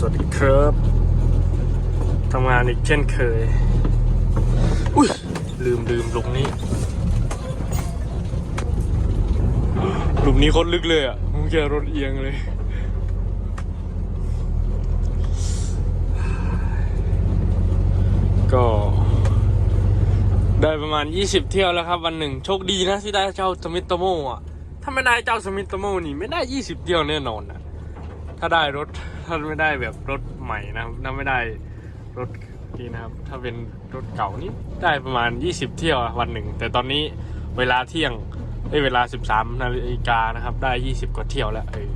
สวัสดีครับทำงานอีกเช่นเคย อุ้ย ลืมลืมหลุมนี้หลุมนี้โคตรลึกเลยอะมึงเจอรถเอียงเลย ก็ ได้ประมาณ 20 เที่ยวแล้วครับวันหนึ่ง โชคดีนะที่ได้เจ้าสมิตโตโมอะ ถ้าไม่ได้เจ้าสมิตโตโมนี่ ไม่ได้ 20 เที่ยวแน่นอนอะ ถ้าได้รถ ถ้าไม่ได้แบบรถใหม่นะครับถ้าไม่ได้รถนี่นะครับ ถ้าเป็นรถเก่านี่ได้ประมาณ 20 เที่ยววันหนึ่ง แต่ตอนนี้เวลาเที่ยงเอ้ยเวลา 13นาฬิกานะครับ ได้ 20 กว่าเที่ยวแล้วเออ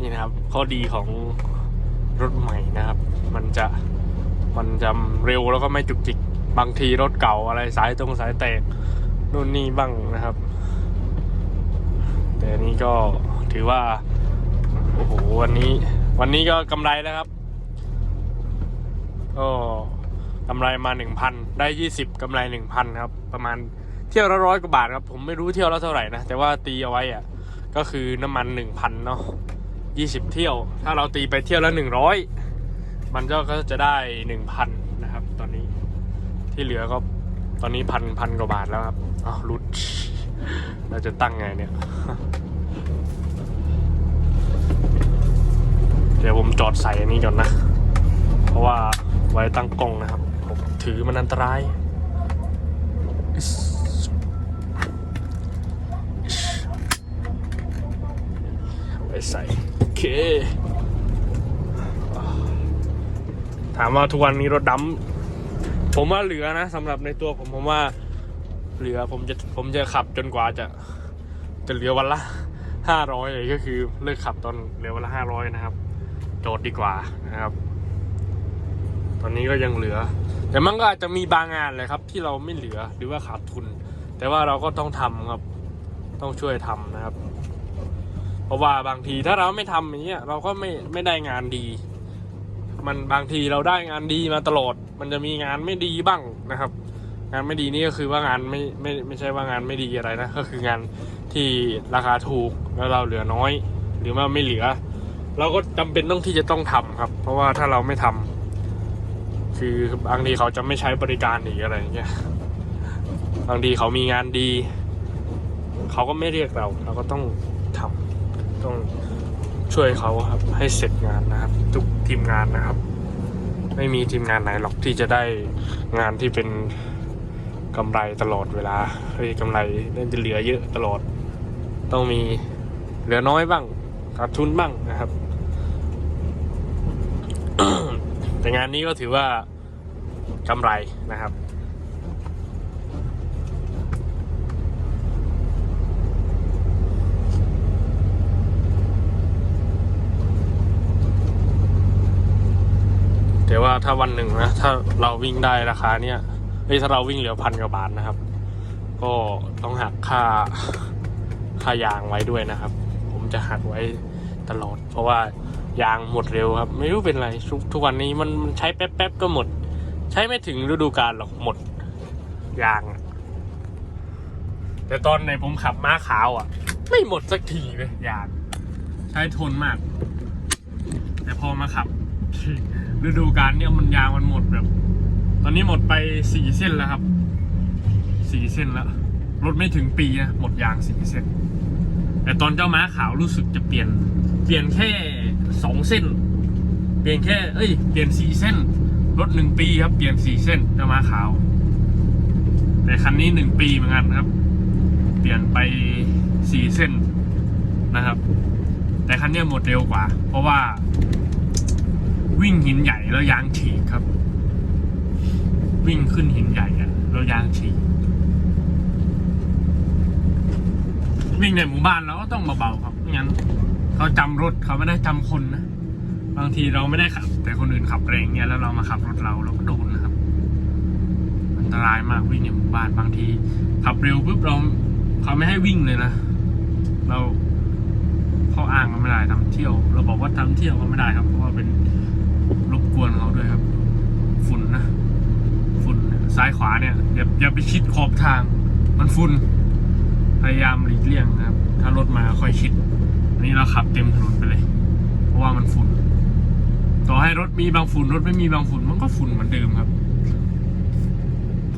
นี่นะครับ ข้อดีของรถใหม่นะครับ มันจะมันจะเร็วแล้วก็ไม่จุกจิกบางทีรถเก่าอะไรสายตรงสายแตกนู่นนี่บ้างนะครับ แต่นนี้ก็ถือว่า โอ้โหวันนี้ วันนี้ก็กำไรแล้วครับก็กำไรมาหนึ่งพันได้ยี่สิบกำไรหนึ่งพันครับ ประมาณเที่ยวละร้อยกว่าบาทครับ ผมไม่รู้เที่ยวละเท่าไหร่นะ แต่ว่าตีเอาไว้อะก็คือน้ำมันหนึ่งพันเนาะยี่สิบเที่ยว ถ้าเราตีไปเที่ยวละหนึ่งร้อยมันก็จะได้หนึ่งพันนะครับ ตอนนี้ที่เหลือก็ตอนนี้พันพันกว่าบาทแล้วครับอ้าวรุดเราจะตั้งไงเนี่ย เดี๋ยวผมจอดใส่อันนี้ก่อนนะ เพราะว่าไว้ตั้งกล้องนะครับ ผมถือมันอันตรายอิ๊สอิ๊สไปใส่โอเค ถามว่าทุกวันนี้รถดำผมว่าเหลือนะสำหรับในตัวผมผมว่าเหลือผมจะผมจะขับจนกว่าจะจะเหลือวันละห้าร้อยเลยก็คือเลิกขับตอนเหลือวันละห้าร้อยนะครับ โจทย์ดีกว่านะครับ ตอนนี้ก็ยังเหลือ แต่มันก็อาจจะมีบางงานเลยครับ ที่เราไม่เหลือหรือว่าขาดทุน แต่ว่าเราก็ต้องทำครับ ต้องช่วยทำนะครับ เพราะว่าบางทีถ้าเราไม่ทำอย่างเงี้ยเราก็ไม่ไม่ได้งานดี มันบางทีเราได้งานดีมาตลอด มันจะมีงานไม่ดีบ้างนะครับ งานไม่ดีนี่ก็คือว่างานไม่ไม่ไม่ใช่ว่างานไม่ดีอะไรนะก็คืองานที่ราคาถูกแล้วเราเหลือน้อย หรือว่าไม่เหลือ เราก็จำเป็นต้องที่จะต้องทำครับ เพราะว่าถ้าเราไม่ทำคือบางทีเขาจะไม่ใช้บริการอีกออะไรอย่างเงี้ยบางทีเขามีงานดี เขาก็ไม่เรียกเรา เราก็ต้องทำต้องช่วยเขาครับ ให้เสร็จงานนะครับ ทุกทีมงานนะครับ ไม่มีทีมงานไหนหรอกที่จะได้งานที่เป็นกำไรตลอดเวลาเฮ้ยกำไรน่าจะเหลือเยอะตลอด ต้องมีเหลือน้อยบ้างขาดทุนบ้างนะครับ แต่งานนี้ก็ถือว่ากำไรนะครับ แต่ว่าถ้าวันหนึ่งนะ ถ้าเราวิ่งได้ราคาเนี้ยเฮ้ยถ้าเราวิ่งเหลือพันกว่าบาทนะครับ ก็ต้องหักค่าค่ายางไว้ด้วยนะครับ ผมจะหักไว้ตลอด เพราะว่า ยางหมดเร็วครับ ไม่รู้เป็นไรทุกทุกวันนี้มันมันใช้แป๊บๆก็หมด ใช้ไม่ถึงฤดูกาลหรอกหมดยาง แต่ตอนในผมขับม้าขาวอะ ไม่หมดสักทีเลยยาง ใช้ทนมาก แต่พอมาขับฤดูกาลเนี่ยมันยางมันหมดแบบ ตอนนี้หมดไปสี่เส้นแล้วครับสี่เส้นแล้วรถไม่ถึงปีนะหมดยางสี่เส้นแต่ตอนเจ้าม้าขาวรู้สึกจะเปลี่ยน เปลี่ยนแค่ สองเส้น เปลี่ยนแค่ เอ้ย เปลี่ยนสี่เส้น รถหนึ่งปีครับ เปลี่ยนสี่เส้นจ้าม้าขาว แต่คันนี้หนึ่งปีเหมือนกันครับ เปลี่ยนไปสี่เส้นนะครับ แต่คันนี้หมดเร็วกว่า เพราะว่าวิ่งหินใหญ่แล้วยางฉีกครับ วิ่งขึ้นหินใหญ่อะแล้วยางฉีกวิ่งในหมู่บ้านเราก็ต้องเบาๆครับงั้น เขาจำรถเขาไม่ได้จำคนนะ บางทีเราไม่ได้ขับ แต่คนอื่นขับแรงเนี่ยแล้วเรามาขับรถเราเราก็โดนนะครับ อันตรายมากวิ่งในหมู่บ้านบางที ขับเร็วปุ๊บเราเขาไม่ให้วิ่งเลยนะ เราเขาอ้างก็ไม่ได้ทำเที่ยว เราบอกว่าทำเที่ยวก็ไม่ได้ครับ เพราะว่าเป็นรบกวนเขาด้วยครับ ฝุ่นนะ ฝุ่นซ้ายขวาเนี่ยอย่าอย่าไปชิดขอบทาง มันฝุ่น พยายามหลีกเลี่ยงนะครับ ถ้ารถมาค่อยชิด อันนี้เราขับเต็มถนนไปเลย เพราะว่ามันฝุ่น ต่อให้รถมีบางฝุ่น รถไม่มีบางฝุ่น มันก็ฝุ่นเหมือนเดิมครับ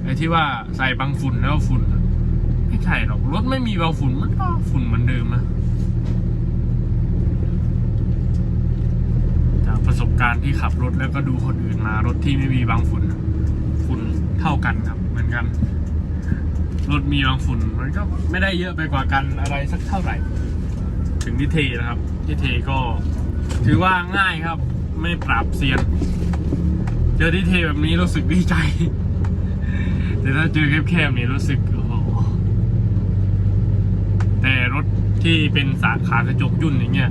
ไอ้ที่ว่าใส่บางฝุ่นแล้วฝุ่นไม่ใช่หรอกรถไม่มีบางฝุ่นมันก็ฝุ่นเหมือนเดิมนะจากประสบการณ์ที่ขับรถแล้วก็ดูคนอื่นมารถที่ไม่มีบางฝุ่นฝุ่นเท่ากันครับ เหมือนกัน รถมีบางฝุ่น มันก็ไม่ได้เยอะไปกว่ากันอะไรสักเท่าไหร่ ถึงที่เทนะครับ ที่เทก็ ถือว่าง่ายครับ ไม่ปราบเซียน เจอที่เทแบบนี้รู้สึกดีใจ แต่ถ้าเจอแคบๆนี่รู้สึกโอ้โหแต่รถที่เป็นสาขากระจกยุ่นอย่างเงี้ย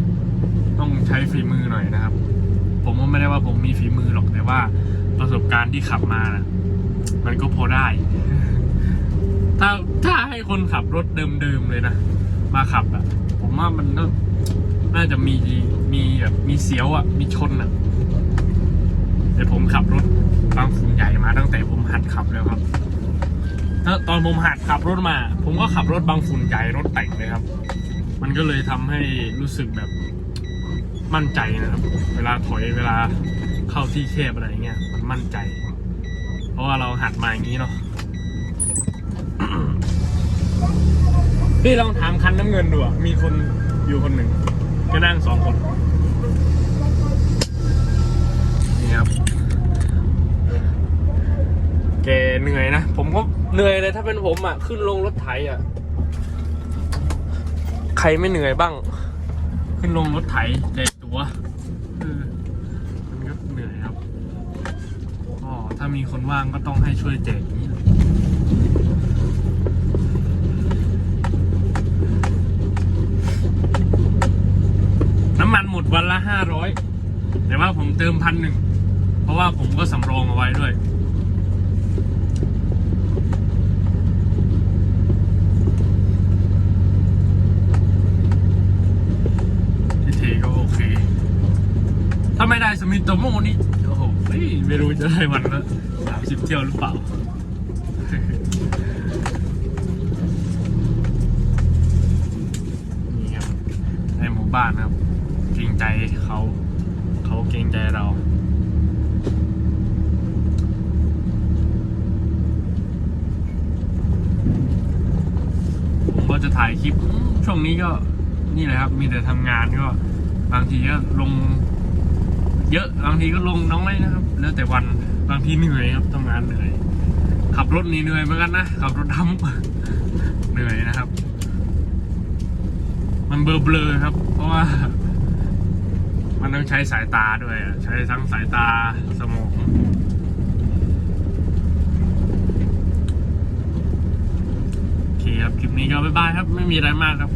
ต้องใช้ฝีมือหน่อยนะครับ ผมก็ไม่ได้ว่าผมมีฝีมือหรอกแต่ว่าประสบการณ์ที่ขับมานะมันก็พอได้ ถ้าถ้าให้คนขับรถเดิมๆเลยนะ มาขับอะ ผมว่ามันก็น่าจะมีมีแบบมีเสียวอะ มีชนอะแต่ผมขับรถบางฝุ่นใหญ่มาตั้งแต่ผมหัดขับแล้วครับตอนผมหัดขับรถมา ผมก็ขับรถบางฝุ่นใหญ่รถแต่งเลยครับ มันก็เลยทำให้รู้สึกแบบมั่นใจนะครับ เวลาถอยเวลาเข้าที่แคบอะไรเงี้ยมันมั่นใจ เพราะว่าเราหัดมาอย่างนี้เนาะ พี่ลองถามคันน้ำเงินดูอะมีคนอยู่คนหนึ่งก็นั่งสองคน นี่ครับ แกเหนื่อยนะ ผมก็เหนื่อยเลยถ้าเป็นผมอะขึ้นลงรถไถอะใครไม่เหนื่อยบ้าง ขึ้นลงรถไถแจกตัวเออมันก็เหนื่อยครับก็ถ้ามีคนว่างก็ต้องให้ช่วยแจกอย่างนี้แหละ น้ำมันหมดวันละห้าร้อยแต่ว่าผม เติมพันหนึ่ง เพราะว่าผมก็สำรองเอาไว้ด้วย ที่เทก็โอเค ถ้าไม่ได้สมิธโตโมนี่ โอ้โหเฮ้ยไม่รู้จะได้วันละสามสิบเที่ยวหรือเปล่านี่ครับในหมู่บ้านนะครับเกรงใจเขา เขาเกรงใจเรา ผมก็จะถ่ายคลิป ช่วงนี้ก็นี่แหละครับ มีแต่ทำงานก็ บางทีก็ลง เยอะ บางทีก็ลงน้อยนะครับ แล้วแต่วัน บางทีเหนื่อยครับทำงานเหนื่อย ขับรถนี่เหนื่อยเหมือนกันนะ ขับรถดำเหนื่อยนะครับ มันเบลอเบลอๆครับ เพราะว่า มันต้องใช้สายตาด้วยอะใช้ทั้งสายตาสมองโอเคครับ คลิปนี้ก็บ๊ายบายครับ ไม่มีอะไรมากครับ